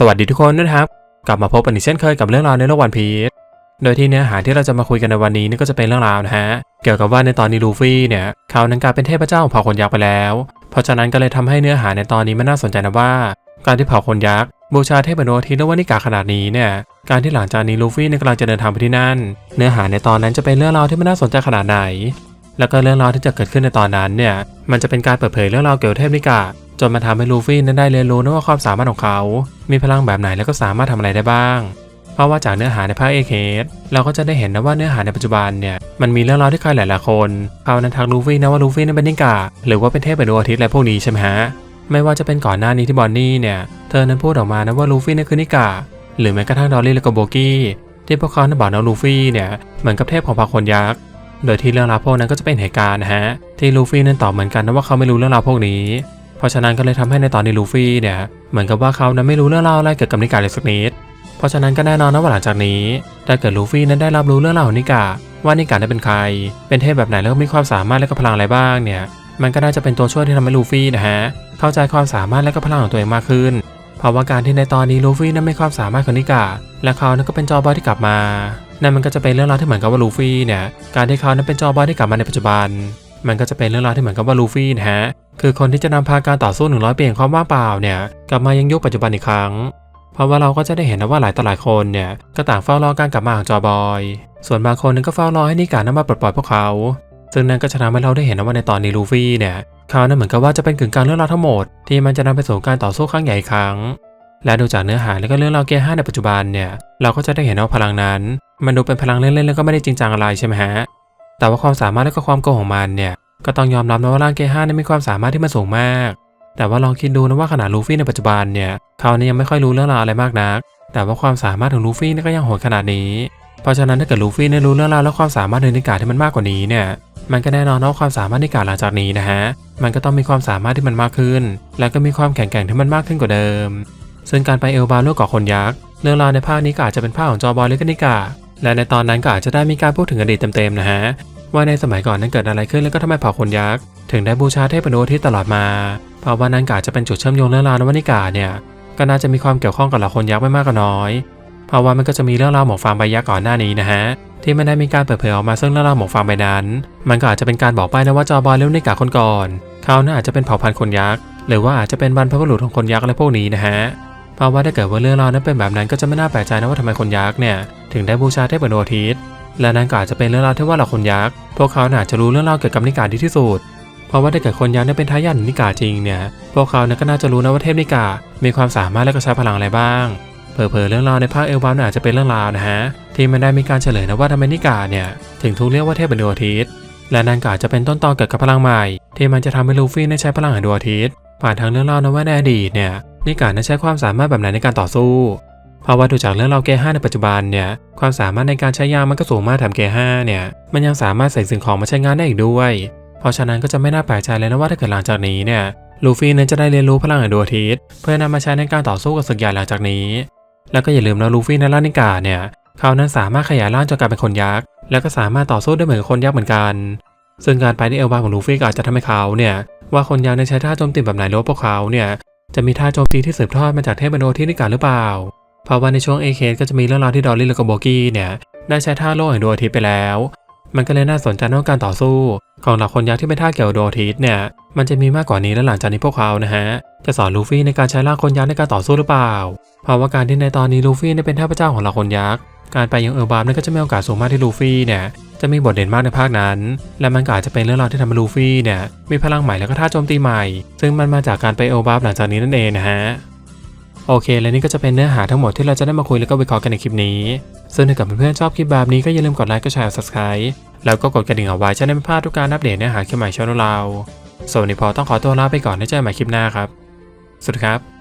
สวัสดีทุกคนนะครับ กลับมาพบกันอีกเช่นเคยกับเรื่องราวในโลกวันพีชโดยที่เนื้อหาที่เราจะมาคุยกันในวันนี้นี่ก็จะเป็นเรื่องราวนะฮะ เกี่ยวกับว่าในตอนนี้ลูฟี่เนี่ยเขานั้นกลายเป็นเทพเจ้าของเผ่าคนยักษ์ไปแล้ว เพราะฉะนั้นก็เลยทำให้เนื้อหาในตอนนี้มันน่าสนใจนะว่า การที่เผ่าคนยักษ์บูชาเทพโนทีและวานิกาขนาดนี้เนี่ยการที่หลังจากนี้ลูฟี่กำลังจะเดินทางไปที่นั่น เนื้อหาในตอนนั้นจะเป็นเรื่องราวที่มันน่าสนใจขนาดไหน แล้วก็เรื่องราวที่จะเกิดขึ้นในตอนนั้นเนี่ยมันจะเป็นการเปิดเผยเรื่องราวเกี่ยวกับเทพนิกา จนมาทำให้ลูฟี่นั้นได้เรียนรู้นะว่าความสามารถของเขา มีพลังแบบไหนแล้วก็สามารถทำอะไรได้บ้าง เพราะว่าจากเนื้อหาในภาคเอเคสเราก็จะได้เห็นนะว่าเนื้อหาในปัจจุบันเนี่ย มันมีเรื่องราวที่ใครหลายๆคนเขานั้นทักลูฟี่นะว่าลูฟี่นั้นเป็นนิกาหรือว่าเป็นเทพเป็นดวงอาทิตย์อะไรพวกนี้ใช่ไหมฮะ ไม่ว่าจะเป็นก่อนหน้านี้ที่บอนนี่เนี่ย เธอนั้นพูดออกมานะว่าลูฟี่นั่นคือนิกาหรือแม้กระทั่งดอลลี่และก็โบกี้ที่พวกเขานั้นบอกนะลูฟี่เนี่ยเหมือนกับเทพของพรรคคนยักษ์โดยที่เรื่องราวพวกนั้นก็จะเป็นเหตุการณ์นะฮะที่ลูฟี่นั้นตอบเหมือนกันนะว่าเขาไม่รู้เรื่องราวพวกนี้ เพราะฉะนั้นก็เลยทำให้ในตอนนี้ลูฟี่เนี่ยเหมือนกับว่าเขานั้นไม่รู้เรื่องราวอะไรเกี่ยวกับนิกาเลยสักนิดเพราะฉะนั้นก็แน่นอนนะว่าหลังจากนี้ถ้าเกิดลูฟี่นั้นได้รับรู้เรื่องราวของนิกาว่านิกานั้เป็นใคร เป็นเทพแบบไหนแล้วมีความสามารถและก็พลังอะไรบ้างเนี่ยมันก็น่าจะเป็นตัวช่วยที่ทำให้ลูฟี่นะฮะเข้าใจความสามารถและก็พลังของตัวเองมากขึ้นเพราะว่าการที่ในตอนนี้ลูฟี่นั้นมีความสามารถของนิกาและเขานั้นก็เป็นจอบอยที่กลับมานั่นมันก็จะเป็นเรื่องราวที่เหมือนกับว่าลูฟี่เนี่ยการที่เขานั้นเป็นจอบอยที่กลับมาในปัจจุบัน มันก็จะเป็นเรื่องราวที่เหมือนกับว่าลูฟี่นะฮะ คือคนที่จะนำพาการต่อสู้ 100ปีแห่งความว่างเปล่าเนี่ยกลับมายังยุคปัจจุบันอีกครั้ง เพราะว่าเราก็จะได้เห็นนะว่าหลายต่อหลายคนเนี่ยก็ต่างเฝ้ารอการกลับมาของจอบอย ส่วนบางคนนึงก็เฝ้ารอให้นิกานั้นมาปลดปล่อยพวกเขา ซึ่งนั่นก็จะทำให้เราได้เห็นนะว่าในตอนนี้ลูฟี่เนี่ยเขานั้นเหมือนกับว่าจะเป็นกึ่งกลางเรื่องราวทั้งหมดที่มันจะนำไปสู่การต่อสู้ครั้งใหญ่อีกครั้ง และดูจากเนื้อหาและก็เรื่องราวเกียร์ห้าในปัจจุบันเนี่ยเราก็จะได้เห็นว่าพลังนั้น มันดูเป็นพลังเล่นๆแล้วก็ไม่ได้จริงจังอะไรใช่ไหมฮะแต่ว่าความสามารถและก็ความโกงของมันเนี่ย ก็ต้องยอมรับนะว่าร่างเกียร์ห้านั้นมีความสามารถที่มันสูงมาก แต่ว่าลองคิดดูนะว่าขนาดลูฟี่ในปัจจุบันเนี่ยเขาเนี่ยยังไม่ค่อยรู้เรื่องราวอะไรมากนัก แต่ว่าความสามารถของลูฟี่เนี่ยก็ยังโหดขนาดนี้ เพราะฉะนั้นถ้าเกิดลูฟี่ได้รู้เรื่องราวและความสามารถในนิกาที่มันมากกว่านี้เนี่ยมันก็แน่นอนว่าความสามารถนิกาหลังจากนี้นะฮะ มันก็ต้องมีความสามารถที่มันมากขึ้น แล้วก็มีความแข็งแกร่งที่มันมากขึ้นกว่าเดิม ซึ่งการไปเอลบาโลกเกาะคนยักษ์ เรื่องราวในภาคนี้ก็อาจจะเป็นภาคของจอบอยหรือก็นิกา และในตอนนั้นก็อาจจะได้มีการพูดถึงอดีตเต็มๆนะฮะ ว่าในสมัยก่อนนั้นเกิดอะไรขึ้นแล้วก็ทำไมเผ่าคนยักษ์ถึงได้บูชาเทพโนที่ตลอดมาเพราะว่านั้นกาจะเป็นจุดเชื่อมโยงเรื่องราวนวนิกาเนี่ยก็น่าจะมีความเกี่ยวข้องกับเหล่าคนยักษ์ไม่มากก็น้อย เพราะว่ามันก็จะมีเรื่องราวหมอกฟางใบยักษ์ก่อนหน้านี้นะฮะที่ไม่ได้มีการเปิดเผยออกมาซึ่งเรื่องราวหมอกฟางใบนั้น มันก็อาจจะเป็นการบอกไปนะว่าจอบอยเรื่องนิกาคนก่อนเขาน่าอาจจะเป็นเผ่าพันธุ์คนยักษ์หรือว่าอาจจะเป็นบรรพบุรุษของคนยักษ์อะไรพวกนี้นะฮะเพราะว่าถ้าเกิดว่าเรื่องราวนั้นเป็นแบบนั้นก็จะไม่น่าแปลกใจนะว่าทำไมคนยักษ์เนี่ยถึงได้บูชาเทพโนทิต และนั้นก็อาจจะเป็นเรื่องราวที่ว่าเหล่าคนยักษ์ พวกเขาน่าจจะรู้เรื่องราวเกี่ยวกับนิกาดีที่สุด เพราะว่าถ้าเกิดคนยักษ์เนี่ยเป็นทายาทของนิกาจริงเนี่ย พวกเขาเนี่ยก็น่าจะรู้นะว่าเทพนิกามีความสามารถและก็ใช้พลังอะไรบ้าง เผลอๆเรื่องราวในภาคเอลบานอาจจะเป็นเรื่องราวนะฮะที่มันได้มีการเฉลยนะว่าทำไมนิกาเนี่ยถึงถูกเรียกว่าเทพเป็นดวงอาทิตย์ และนั่นก็อาจจะเป็นต้นตอเกิดกับพลังใหม่ ที่มันจะทำให้ลูฟี่ได้ใช้พลังแห่งดวงอาทิตย์ผ่านทางเรื่องเล่านะว่าในอดีตเนี่ยนิกาได้ใช้ความสามารถแบบไหนในการต่อสู้ เพราะว่าดูจากเรื่องเราเกห้าในปัจจุบันเนี่ยความสามารถในการใช้ยามันก็สูงมากแถมเกห้าเนี่ยมันยังสามารถใส่สิ่งของมาใช้งานได้อีกด้วย เพราะฉะนั้นก็จะไม่น่าแปลกใจเลยนะว่าถ้าเกิดหลังจากนี้เนี่ยลูฟี่นั้นจะได้เรียนรู้พลังแห่งดวงอาทิตย์เพื่อนำมาใช้ในการต่อสู้กับศึกใหญ่หลังจากนี้ แล้วก็อย่าลืมนะลูฟี่ในร่างนิกาเนี่ยเขานั้นสามารถขยายร่างจนกลายเป็นคนยักษ์แล้วก็สามารถต่อสู้ได้เหมือนคนยักษ์เหมือนกัน ซึ่งการไปที่เอลบาของลูฟี่ก็อาจจะทำให้เขาเนี่ยว่าคนยักษ์ในใช้ท่าโจมตีแบบไหนหรือว่าพวกเขาเนี่ยจะมีท่าโจมตีที่สืบทอดมาจากเทพมโนที่นิกาหรือเปล่า เพราะว่าในช่วงเอเคก็จะมีเรื่องราวที่ดอลลี่และก็โบกี้เนี่ยได้ใช้ท่าโล่แห่งดวงอาทิตย์ไปแล้ว มันก็เลยน่าสนใจในการต่อสู้ ของเหล่าคนยักษ์ที่เป็นท่าเกี่ยวดวงอาทิตย์เนี่ยมันจะมีมากกว่านี้และหลังจากนี้พวกเขานะฮะจะสอนลูฟี่ในการใช้ร่าคนยักษ์ในการต่อสู้หรือเปล่า เพราะว่าการที่ในตอนนี้ลูฟี่ได้เป็นเทพเจ้าของเหล่าคนยักษ์การไปยังเอลบาร์นั่นก็จะมีโอกาสสูงมากที่ลูฟี่เนี่ยจะมีบทเด่นมากในภาคนั้น และมันก็อาจจะเป็นเรื่องราวที่ทำให้ลูฟี่เนี่ยมีพลังใหม่แล้วก็ท่าโจมตีใหม่ ซึ่งมันมาจากการไปเอลบาร์หลังจากนี้นั่นเองนะฮะ โอเค และนี่ก็จะเป็นเนื้อหาทั้งหมดที่เราจะได้มาคุยแล้วก็วิเคราะห์กันในคลิปนี้ซึ่งถ้าเกิดเพื่อนๆชอบคลิปแบบนี้ก็อย่าลืมกดไลค์กดแชร์ subscribe แล้วก็กดกระดิ่งเอาไว้จะได้ไม่พลาดทุกการอัปเดตเนื้อหาคลิปใหม่ช่องเราส่วนวันนี้พอต้องขอตัวลาไปก่อนแล้วเจอกันใหม่คลิปหน้าครับสวัสดีครับ